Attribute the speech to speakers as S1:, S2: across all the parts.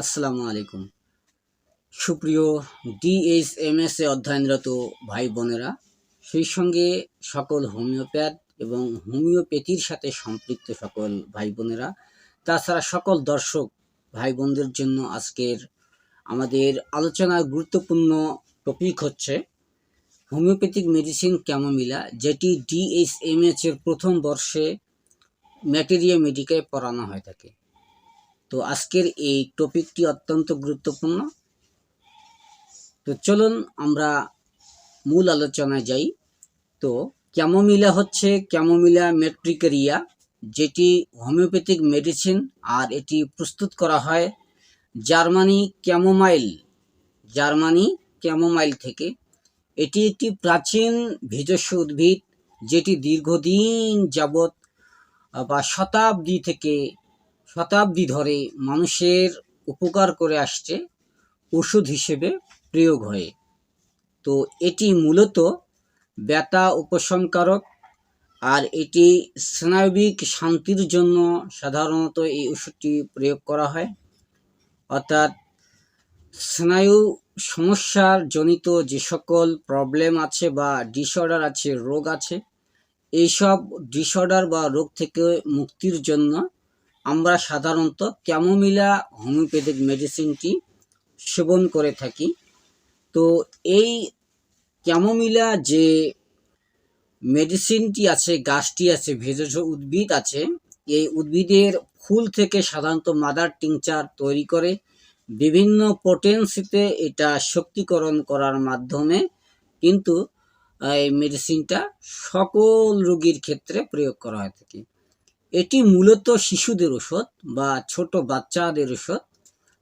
S1: আসসালামু আলাইকুম। সুপ্রিয় ডিএইচএমএস এ অধ্যয়নরত ভাই বোনেরা, সেই সঙ্গে সকল হোমিওপ্যাথ এবং হোমিওপ্যাথির সাথে সম্পৃক্ত সকল ভাই বোনেরা, তাছাড়া সকল দর্শক ভাই বোনদের জন্য আজকের আমাদের আলোচনার গুরুত্বপূর্ণ টপিক হচ্ছে হোমিওপ্যাথিক মেডিসিন ক্যামোমিলা যেটি ডিএইচএমএস এর প্রথম বর্ষে ম্যাটেরিয়া মেডিকায় পড়ানো হয়ে থাকে। তো আজকের এই টপিকটি অত্যন্ত গুরুত্বপূর্ণ। তো চলুন আমরা মূল আলোচনায় যাই। তো ক্যামোমিলা হচ্ছে ক্যামোমিলা মেট্রিকেরিয়া যেটি হোমিওপ্যাথিক মেডিসিন আর এটি প্রস্তুত করা হয় জার্মানি ক্যামোমাইল জার্মানি ক্যামোমাইল থেকে। এটি একটি প্রাচীন ভেষজ উদ্ভিদ, যেটি দীর্ঘদিন যাবৎ বা শতাব্দী থেকে শতাব্দী ধরে মানুষের উপকার করে আসছে ওষুধ হিসেবে প্রয়োগ হয়ে। তো এটি মূলত ব্যথা উপশমকারক আর এটি স্নায়বিক শান্তির জন্য সাধারণত এই ওষুধটি প্রয়োগ করা হয়। অর্থাৎ স্নায়ু সমস্যার জনিত যে সকল প্রবলেম আছে বা ডিসঅর্ডার আছে, রোগ আছে, এইসব ডিসঅর্ডার বা রোগ থেকে মুক্তির জন্য আমরা সাধারণত ক্যামোমিলা হোমিওপ্যাথিক মেডিসিনটি সেবন করে থাকি। তো এই ক্যামোমিলা যে মেডিসিনটি আছে, গাছটি আছে, ভেষজ উদ্ভিদ আছে, এই উদ্ভিদের ফুল থেকে সাধারণত মাদার টিংচার তৈরি করে, বিভিন্ন পোটেন্সিতে এটা শক্তিকরণ করার মাধ্যমে কিন্তু এই মেডিসিনটা সকল রোগীর ক্ষেত্রে প্রয়োগ করা হয়ে থাকে। এটি মূলত শিশুদের ওষুধ বা ছোট বাচ্চাদের ওষুধ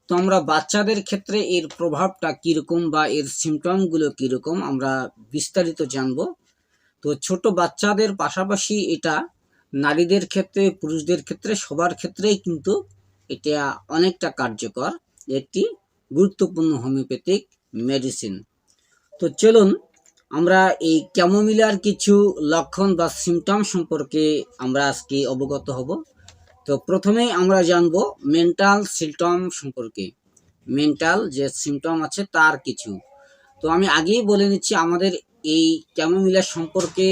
S1: তো আমরা বাচ্চাদের ক্ষেত্রে এর প্রভাবটা কীরকম বা এর সিমটমগুলো কীরকম আমরা বিস্তারিত জানব। তো ছোট বাচ্চাদের পাশাপাশি এটা নারীদের ক্ষেত্রে, পুরুষদের ক্ষেত্রে, সবার ক্ষেত্রেই কিন্তু এটা অনেকটা কার্যকর একটি গুরুত্বপূর্ণ হোমিওপ্যাথিক মেডিসিন। তো চলুন আমরা এই ক্যামোমিলার কিছু লক্ষণ বা সিমটম সম্পর্কে আমরা আজকে অবগত হব। তো প্রথমেই আমরা জানব মেন্টাল সিমটম সম্পর্কে। মেন্টাল যে সিমটম আছে তার কিছু। তো আমি আগেই বলে নিচ্ছি, আমাদের এই ক্যামোমিলা সম্পর্কে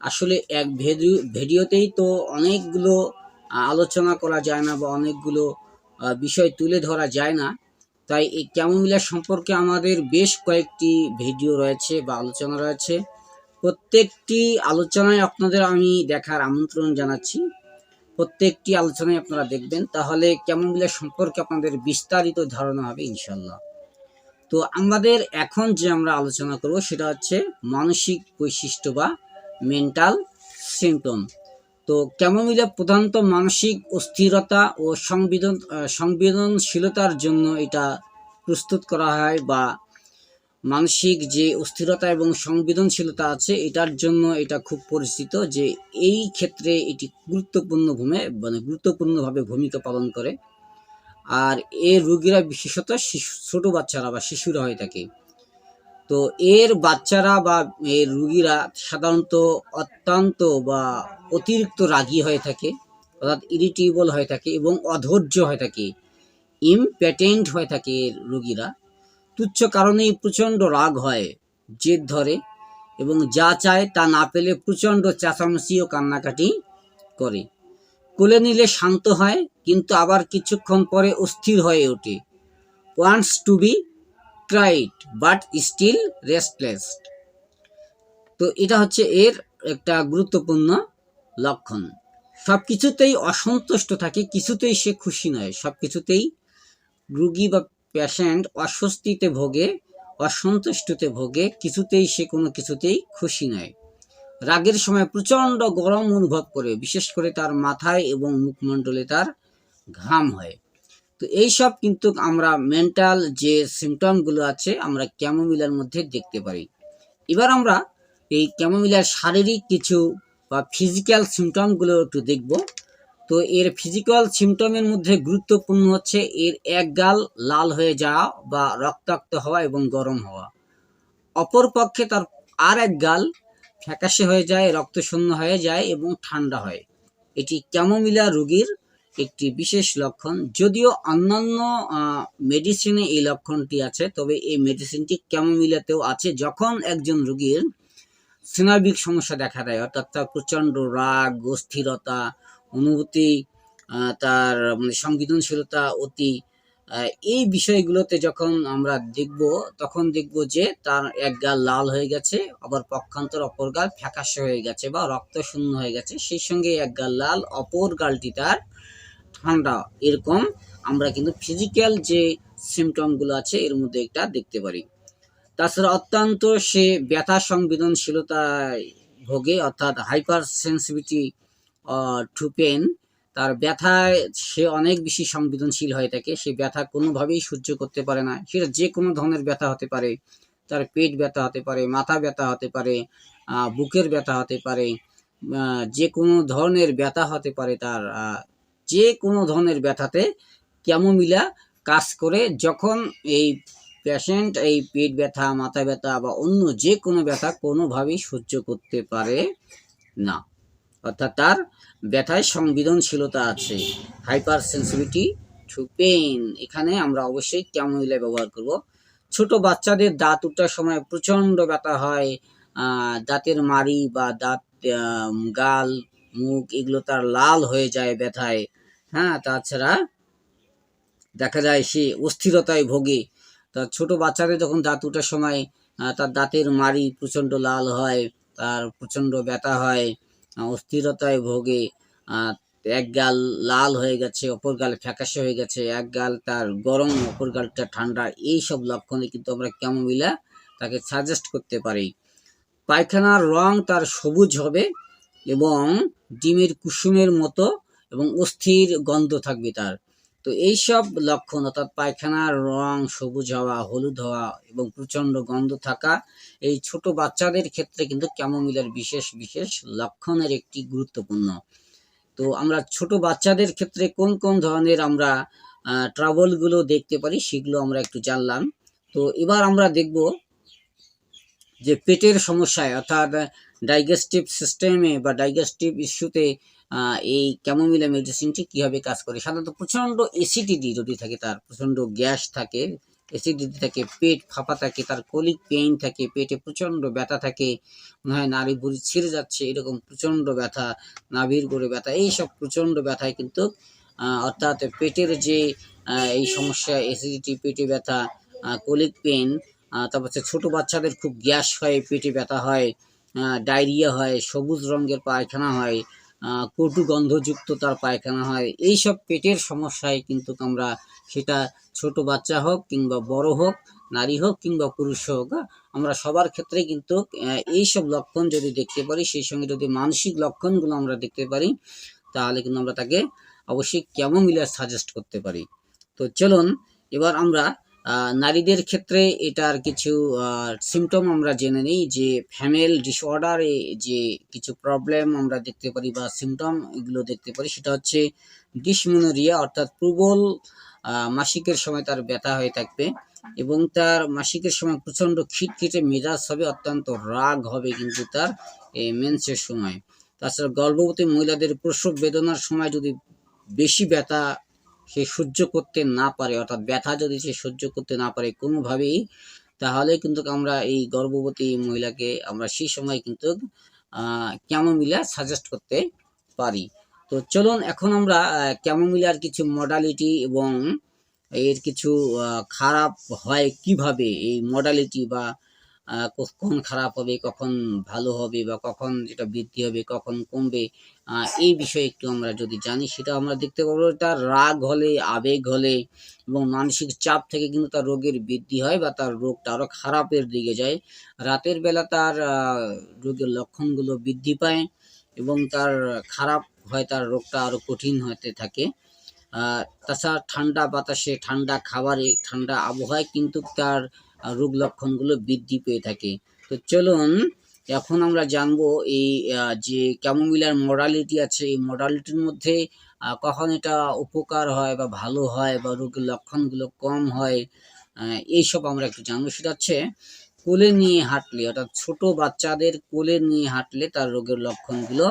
S1: আসলে এক ভিডিও ভিডিওতেই তো অনেকগুলো আলোচনা করা যায় না বা অনেকগুলো বিষয় তুলে ধরা যায় না। তাই এই ক্যামোমিলা সম্পর্কে আমাদের বেশ কয়েকটি ভিডিও রয়েছে বা আলোচনা রয়েছে। প্রত্যেকটি আলোচনায় আপনাদের আমি দেখার আমন্ত্রণ জানাচ্ছি। প্রত্যেকটি আলোচনায় আপনারা দেখবেন। তাহলে ক্যামোমিলা সম্পর্কে আপনাদের বিস্তারিত ধারণা হবে ইনশাল্লাহ তো আমাদের এখন যে আমরা আলোচনা করব সেটা হচ্ছে মানসিক বৈশিষ্ট্য বা মেন্টাল সিমটম। তো ক্যামোমিলা প্রধানত মানসিক অস্থিরতা ও সংবেদন সংবেদনশীলতার জন্য এটা প্রস্তুত করা হয় বা মানসিক যে অস্থিরতা এবং সংবেদনশীলতা আছে, এটার জন্য এটা খুব পরিচিত যে এই ক্ষেত্রে এটি গুরুত্বপূর্ণ ভূমে মানে গুরুত্বপূর্ণভাবে ভূমিকা পালন করে। আর এ রোগীরা বিশেষত শিশু, ছোট বাচ্চারা বা শিশুরা হয়ে থাকে। তো এর বাচ্চারা বা এর রুগীরা সাধারণত অত্যন্ত বা অতিরিক্ত রাগী হয়ে থাকে, অর্থাৎ ইরিটেবল হয়ে থাকে এবং অধৈর্য হয়ে থাকে ইমপ্যাটেন্ট হয়ে থাকে এর রুগীরা। তুচ্ছ কারণেই প্রচণ্ড রাগ হয়, জেদ ধরে এবং যা চায় তা না পেলে প্রচণ্ড চেঁচামেচি ও কান্নাকাটি করে। কোলে নিলে শান্ত হয়, কিন্তু আবার কিছুক্ষণ পরে অস্থির হয়ে ওঠে। Wants to be quiet but still restless তো এটা হচ্ছে এর একটা গুরুত্বপূর্ণ লক্ষণ। সব কিছুতেই অসন্তুষ্ট থাকে, কিছুতেই সে খুশি নয়। সব কিছুতেই রুগী বা পেশেন্ট অস্বস্তিতে ভোগে, অসন্তুষ্টতে ভোগে, কিছুতেই সে কোনো কিছুতেই খুশি নয়। রাগের সময় প্রচণ্ড গরম অনুভব করে, বিশেষ করে তার মাথায় এবং মুখমণ্ডলে তার ঘাম হয়। তো এইসব কিন্তু আমরা মেন্টাল যে সিমটমগুলো আছে, আমরা ক্যামোমিলার মধ্যে দেখতে পারি। এবার আমরা এই ক্যামোমিলার শারীরিক কিছু বা ফিজিক্যাল সিমটমগুলো একটু দেখব। তো এর ফিজিক্যাল সিমটমের মধ্যে গুরুত্বপূর্ণ হচ্ছে, এর এক গাল লাল হয়ে যাওয়া বা রক্তাক্ত হওয়া এবং গরম হওয়া। অপর পক্ষে তার আর এক গাল ফ্যাকাশে হয়ে যায়, রক্তশূন্য হয়ে যায় এবং ঠান্ডা হয়। এটি ক্যামোমিলা রোগীর একটি বিশেষ লক্ষণ। যদিও অন্যান্য মেডিসিনে এই লক্ষণটি আছে, তবে এই মেডিসিনটি ক্যামোমিলাতেও আছে। যখন একজন রোগীর স্নায়বিক সমস্যা দেখা দেয়, অর্থাৎ তার প্রচণ্ড রাগ, অস্থিরতা, অনুভূতি তার মানে সংবেদনশীলতা অতি এই বিষয়গুলোতে যখন আমরা দেখব, তখন দেখব যে তার এক গাল লাল হয়ে গেছে, আবার পক্ষান্তর অপর গাল ফ্যাকাশে হয়ে গেছে বা রক্ত শূন্য হয়ে গেছে। সেই সঙ্গে এক গাল লাল, অপর গালটি তার ঠান্ডা এরকম, আমরা কিন্তু ফিজিক্যাল যে সিমটমগুলো আছে, এর মধ্যে একটা দেখতে পারি। তাছাড়া অত্যন্ত সে ব্যথা সংবেদনশীলতায় ভোগে, অর্থাৎ হাইপার সেন্সিভিটি টু পেন তার ব্যথায় সে অনেক বেশি সংবেদনশীল হয়ে থাকে। সে ব্যথা কোনোভাবেই সহ্য করতে পারে না। সেটা যে কোনো ধরনের ব্যথা হতে পারে। তার পেট ব্যথা হতে পারে, মাথা ব্যথা হতে পারে বুকের ব্যথা হতে পারে যে কোনো ধরনের ব্যথা হতে পারে তার যে কোনো ধরনের ব্যথাতে ক্যামোমিলা কাজ করে। যখন এই পেশেন্ট এই পেট ব্যথা, মাথা ব্যথা বা অন্য যে কোনো ব্যথা কোনোভাবেই সহ্য করতে পারে না। অর্থাৎ তার ব্যথায় সংবেদনশীলতা আছে। হাইপার সেন্সিটিভিটি টু পেইন, এখানে আমরা অবশ্যই ক্যামোমিলা ব্যবহার করব। ছোট বাচ্চাদের দাঁত উঠার সময় প্রচণ্ড ব্যথা হয়। দাঁতের মাড়ি বা দাঁত গাল মুখ এগুলো তার লাল হয়ে যায় ব্যথায়। হ্যাঁ তাছাড়া দেখা যায় সে অস্থিরতায় ভোগে। তার ছোট বাচ্চাদের যখন দাঁত ওঠার সময় তার দাঁতের মারি প্রচণ্ড লাল হয়, তার প্রচণ্ড ব্যথা হয় অস্থিরতায় ভোগে। এক গাল লাল হয়ে গেছে, অপর গাল ফ্যাকাশে হয়ে গেছে, এক গাল তার গরম, অপর গালটা ঠান্ডা এই সব লক্ষণে কিন্তু আমরা ক্যামোমিলা তাকে সাজেস্ট করতে পারি। পায়খানার রং তার সবুজ হবে এবং ডিমের কুসুমের মতো এবং অস্থির গন্ধ থাকবে তার। তো এইসব লক্ষণ অর্থাৎ পায়খানার রং সবুজ হওয়া, হলুদ হওয়া এবং প্রচণ্ড গন্ধ থাকা এই ছোট বাচ্চাদের ক্ষেত্রে কিন্তু ক্যামোমিলার বিশেষ বিশেষ লক্ষণের একটি গুরুত্বপূর্ণ। তো আমরা ছোট বাচ্চাদের ক্ষেত্রে কোন কোন ধরনের আমরা ট্রাবলগুলো দেখতে পারি সেগুলো আমরা একটু জানলাম। তো এবার আমরা দেখব যে পেটের সমস্যায় অর্থাৎ ডাইজেস্টিভ সিস্টেমে বা ডাইজেস্টিভ ইস্যুতে এই ক্যামোমিলা মেডিসিনটি কীভাবে কাজ করে? সাধারণত প্রচণ্ড অ্যাসিডিটি যদি থাকে, তার প্রচণ্ড গ্যাস থাকে অ্যাসিডিটি থাকে, পেট ফাঁপা থাকে, তার কলিক পেইন থাকে, পেটে প্রচণ্ড ব্যথা থাকে, মনে হয় নাড়ি বুড়ি ছিঁড়ে যাচ্ছে, এরকম প্রচণ্ড ব্যথা, নাভির গোড়ে ব্যথা, এইসব প্রচণ্ড ব্যথায় কিন্তু অর্থাৎ পেটের যে এই সমস্যা অ্যাসিডিটি পেটে ব্যথা কলিক পেন তারপর হচ্ছে ছোটো বাচ্চাদের খুব গ্যাস হয়, পেটে ব্যথা হয় ডায়রিয়া হয়, সবুজ রঙের পায়খানা হয় কটু গন্ধযুক্ত তার পায়খানা হয়, এইসব পেটের সমস্যায় কিন্তু আমরা সেটা ছোট বাচ্চা হোক কিংবা বড় হোক, নারী হোক কিংবা পুরুষ হোক আমরা সবার ক্ষেত্রে কিন্তু এই সব লক্ষণ যদি দেখতে পারি, সেই সঙ্গে যদি মানসিক লক্ষণগুলো আমরা দেখতে পারি, তাহলে কিন্তু আমরা তাকে অবশ্যই ক্যামোমিলার সাজেস্ট করতে পারি। তো চলুন, এবার আমরা নারীদের ক্ষেত্রে এটার কিছু সিমটম আমরা জেনে নিই যে ফ্যামেল ডিসঅর্ডারে যে কিছু প্রবলেম আমরা দেখতে পারি বা সিমটম এগুলো দেখতে পারি, সেটা হচ্ছে ডিসমোনোরিয়া অর্থাৎ প্রবল মাসিকের সময় তার ব্যথা হয়ে থাকবে এবং তার মাসিকের সময় প্রচণ্ড খিটখিটে মেজাজ হবে, অত্যন্ত রাগ হবে কিন্তু তার এই মেন্সের সময়। তাছাড়া গর্ভবতী মহিলাদের প্রসব বেদনার সময় যদি বেশি ব্যথা সে সহ্য করতে না পারে, অর্থাৎ ব্যথা যদি সে সহ্য করতে না পারে কোনোভাবেই, তাহলে কিন্তু আমরা এই গর্ভবতী মহিলাকে আমরা সেই সময় কিন্তু ক্যামোমিলা সাজেস্ট করতে পারি। তো চলুন এখন আমরা ক্যামোমিলার কিছু মডালিটি এবং এর কিছু খারাপ হয় কীভাবে? এই মডালিটি বা কখন খারাপ হবে, কখন ভালো হবে বা কখন যেটা বৃদ্ধি হবে, কখন কমবে এই বিষয়ে একটু আমরা যদি জানি, সেটা আমরা দেখতে পাবো তার রাগ হলে, আবেগ হলে এবং মানসিক চাপ থেকে কিন্তু তার রোগের বৃদ্ধি হয় বা তার রোগটা আরও খারাপের দিকে যায়। রাতের বেলা তার রোগের লক্ষণগুলো বৃদ্ধি পায় এবং তার খারাপ হয়, তার রোগটা আরও কঠিন হতে থাকে। তাছাড়া ঠান্ডা বাতাসে ঠান্ডা খাবারে ঠান্ডা আবহাওয়ায় কিন্তু তার রোগ লক্ষণগুলো বৃদ্ধি পেয়ে থাকে। তো চলুন, এখন আমরা জানব এই যে ক্যামোমিলার মডালিটি আছে। এই মডালিটির মধ্যে কখন এটা উপকার হয় বা ভালো হয় বা রোগের লক্ষণগুলো কম হয় এইসব আমরা একটু জানব। সেটা হচ্ছে, কোলে নিয়ে হাঁটলে, অর্থাৎ ছোট বাচ্চাদের কোলে নিয়ে হাঁটলে তার রোগের লক্ষণগুলো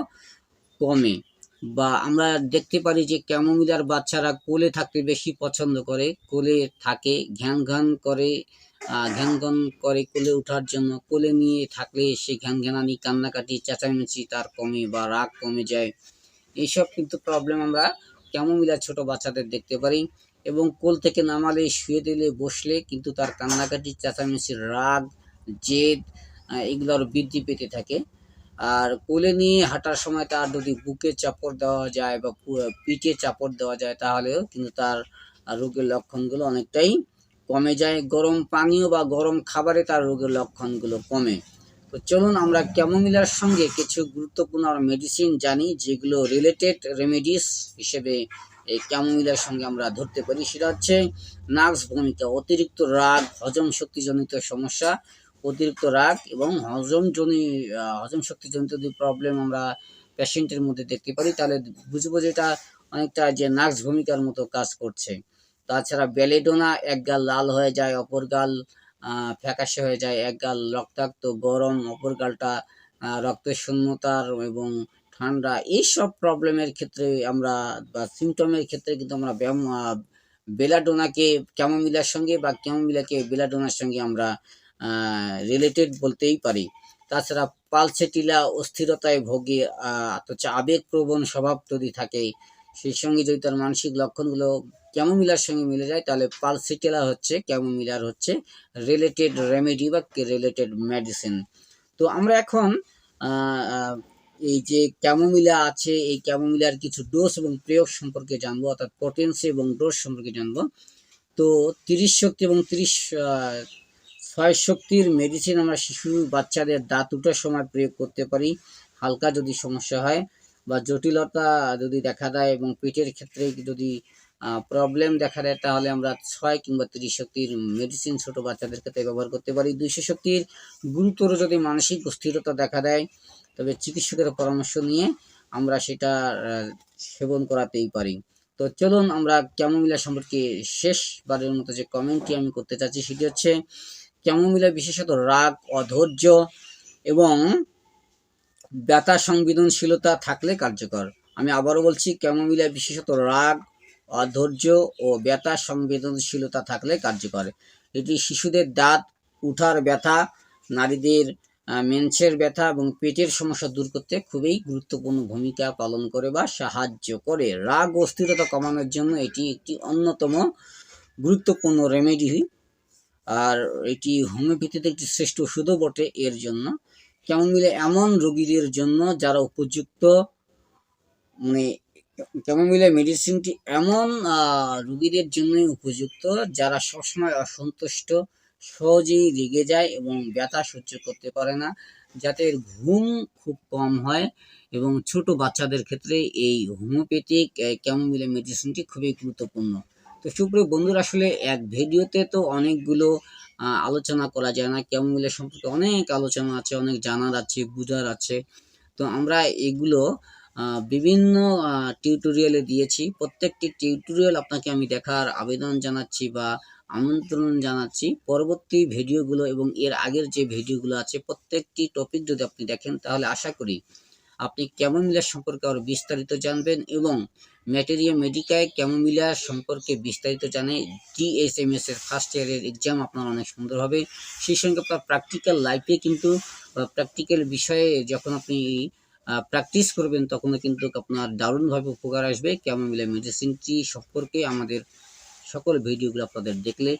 S1: কমে। বা আমরা দেখতে পারি যে ক্যামোমিলার বাচ্চারা কোলে থাকতে বেশি পছন্দ করে, কোলে থাকে, ঘ্যান ঘ্যান করে ঘ্যান ঘ্যান করে কোলে ওঠার জন্য কোলে নিয়ে থাকলে সে ঘ্যান ঘ্যানানি কান্নাকাটি চেঁচামেচি তার কমে বা রাগ কমে যায়। এইসব কিন্তু প্রবলেম আমরা ক্যামোমিলার ছোট বাচ্চাদের দেখতে পারি এবং কোল থেকে নামালে শুয়ে দিলে বসলে কিন্তু তার কান্নাকাটি চেঁচামেচি রাগ জেদ আহ, এগুলো আরও বৃদ্ধি পেতে থাকে। আর কোলে নিয়ে হাঁটার সময় তার যদি বুকে চাপড় দেওয়া যায় বা পিঠে চাপড় দেওয়া যায় তাহলেও কিন্তু তার রোগের লক্ষণগুলো অনেকটাই কমে যায়, গরম পানীয় বা গরম খাবারে তার রোগের লক্ষণগুলো কমে। তো চলুন আমরা ক্যামোমিলার সঙ্গে কিছু গুরুত্বপূর্ণ মেডিসিন জানি, যেগুলো রিলেটেড রেমেডিস হিসেবে এই ক্যামোমিলার সঙ্গে আমরা ধরতে পারি। সেটা হচ্ছে নার্ভস ভূমিকা, অতিরিক্ত রাগ, হজম শক্তিজনিত সমস্যা, অতিরিক্ত রাগ এবং হজমজনি হজম শক্তিজনিত যদি প্রবলেম আমরা পেশেন্টের মধ্যে দেখতে পারি, তাহলে বুঝব যে এটা অনেকটা যে নার্ভস ভূমিকার মতো কাজ করছে। তাছাড়া বেলেডোনা এক গাল লাল হয়ে যায় অপর গাল ফ্যাকাশে হয়ে যায় এক গাল রক্তাক্ত গরম অপর গালটা আহ, রক্তের শূন্যতার এবং ঠান্ডা। এইসব প্রবলেমের ক্ষেত্রে আমরা বা সিমটমের ক্ষেত্রে কিন্তু আমরা বেলাডোনাকে ক্যামোমিলার সঙ্গে বা ক্যামোমিলাকে বেলাডোনার সঙ্গে আমরা রিলেটেড বলতেই পারি। তাছাড়া পালসেটিলা অস্থিরতায় ভোগে হচ্ছে আবেগপ্রবণ স্বভাব যদি থাকে সেই সঙ্গে যদি তার মানসিক লক্ষণগুলো ক্যামোমিলার সঙ্গে মিলে যায়, তাহলে পালসেটিলা হচ্ছে ক্যামোমিলার হচ্ছে রিলেটেড রেমেডি বা রিলেটেড মেডিসিন তো আমরা এখন এই যে ক্যামোমিলা আছে, এই ক্যামোমিলার কিছু ডোজ এবং প্রয়োগ সম্পর্কে জানব, অর্থাৎ পটেন্সি এবং ডোজ সম্পর্কে জানব। তো তিরিশ শক্তি এবং তিরিশ ছয় শক্তির মেডিসিন আমরা শিশু বাচ্চাদের দাঁত উঠার সময় প্রয়োগ করতে পারি। হালকা যদি সমস্যা হয় বা জটিলতা যদি দেখা দেয় এবং পেটের ক্ষেত্রে যদি প্রবলেম দেখা দেয়, তাহলে আমরা ছয় কিংবা তিরিশ শক্তির মেডিসিন ছোট বাচ্চাদের ক্ষেত্রে ব্যবহার করতে পারি। দুইশো শক্তির গুরুতর যদি মানসিক অস্থিরতা দেখা দেয়, তবে চিকিৎসকের পরামর্শ নিয়ে আমরা সেটা সেবন করাতেই পারি। তো চলুন আমরা ক্যামোমিলা সম্পর্কে শেষবারের মতো যে কমেন্টটি আমি করতে চাচ্ছি, সেটি হচ্ছে, ক্যামোমিলা বিশেষত রাগ, অধৈর্য এবং ব্যথা, সংবেদনশীলতা থাকলে কার্যকর। আমি আবারও বলছি ক্যামোমিলা বিশেষত রাগ, অধৈর্য ও ব্যথা, সংবেদনশীলতা থাকলে কার্যকর। এটি শিশুদের দাঁত, উঠার ব্যথা, নারীদের মেন্সের ব্যথা এবং পেটের সমস্যা দূর করতে খুবই গুরুত্বপূর্ণ ভূমিকা পালন করে বা সাহায্য করে। রাগ অস্থিরতা কমানোর জন্য এটি একটি অন্যতম গুরুত্বপূর্ণ রেমেডি আর এটি হোমিওপ্যাথিতে একটি শ্রেষ্ঠ ওষুধও বটে। এর জন্য কেমন মিলে এমন রোগীদের জন্য যারা উপযুক্ত? মানে কেমন মিলে মেডিসিনটি এমন রোগীদের জন্যই উপযুক্ত যারা সবসময় অসন্তুষ্ট, সহজেই রেগে যায় এবং ব্যথা সহ্য করতে পারে না, যাতে ঘুম খুব কম হয় এবং ছোট বাচ্চাদের ক্ষেত্রে এই হোমিওপ্যাথিক ক্যামোমিলে মেডিসিনটি খুবই গুরুত্বপূর্ণ। তো সুপ্রিয় বন্ধুরা, আসলে এক ভিডিওতে তো অনেকগুলো আলোচনা করা যায় না। ক্যামোমিলে সম্পর্কে অনেক আলোচনা আছে, অনেক জানার আছে, বুঝার আছে। তো আমরা এগুলো বিভিন্ন টিউটোরিয়ালে দিয়েছি। প্রত্যেকটি টিউটোরিয়াল আপনাকে আমি দেখার আবেদন জানাচ্ছি বা আমন্ত্রণ জানাচ্ছি। পরবর্তী ভিডিওগুলো এবং এর আগের যে ভিডিওগুলো আছে, প্রত্যেকটি টপিক যদি আপনি দেখেন, তাহলে আশা করি আপনি ক্যামোমিলার সম্পর্কে আরও বিস্তারিত জানবেন এবং ম্যাটেরিয়া মেডিকায় ক্যামোমিলা সম্পর্কে বিস্তারিত জানে ডিএসএমএস এর ফার্স্ট ইয়ারের এক্সাম আপনার অনেক সুন্দর হবে। সেই সঙ্গে আপনার প্র্যাকটিক্যাল লাইফে কিন্তু প্র্যাকটিক্যাল বিষয়ে যখন আপনি প্র্যাকটিস করবেন, তখনও কিন্তু আপনার দারুণভাবে উপকার আসবে। ক্যামোমিলা মেডিসিনটি সম্পর্কে আমাদের সকল ভিডিওগুলো আপনাদের দেখলে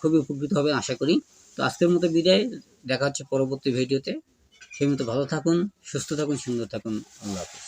S1: খুবই উপকৃত হবে আশা করি। তো আজকের মতো বিদায়। দেখা হচ্ছে পরবর্তী ভিডিওতে সেই মতো ভালো থাকুন, সুস্থ থাকুন, সুন্দর থাকুন। আল্লাহ হাফিজ।